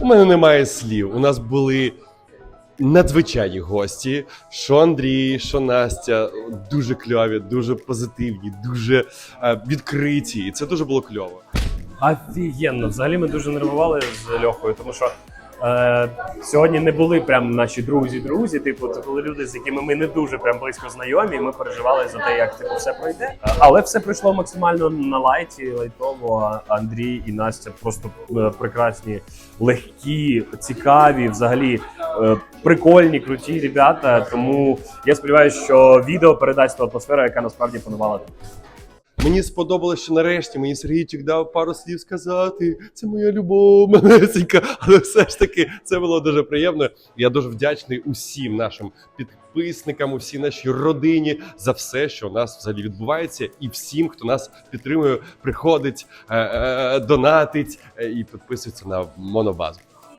У мене немає слів. У нас були надзвичайні гості. Що Андрій, що Настя, дуже кльові, дуже позитивні, дуже е, відкриті. І це дуже було кльово. Офігенно. Взагалі ми дуже нервували з Льохою, тому що е, сьогодні не були прям наші друзі-друзі. Типу, це були люди, з якими ми не дуже прям близько знайомі. і Ми переживали за те, як типу все пройде. Е, Але все пройшло максимально на лайті, лайтово. Андрій і Настя просто е, прекрасні, легкі, цікаві, взагалі е, прикольні, круті ребята. Тому я сподіваюся, що відео передасть ту атмосферу, яка насправді панувала тут. Мені сподобалось, що нарешті мені Сергійчик дав пару слів сказати. Це моя любов, малесенька. Але все ж таки це було дуже приємно. Я дуже вдячний усім нашим підписникам, усій нашій родині за все, що у нас взагалі відбувається, і всім, хто нас підтримує, приходить, е, е, донатить е, і підписується на монобазу.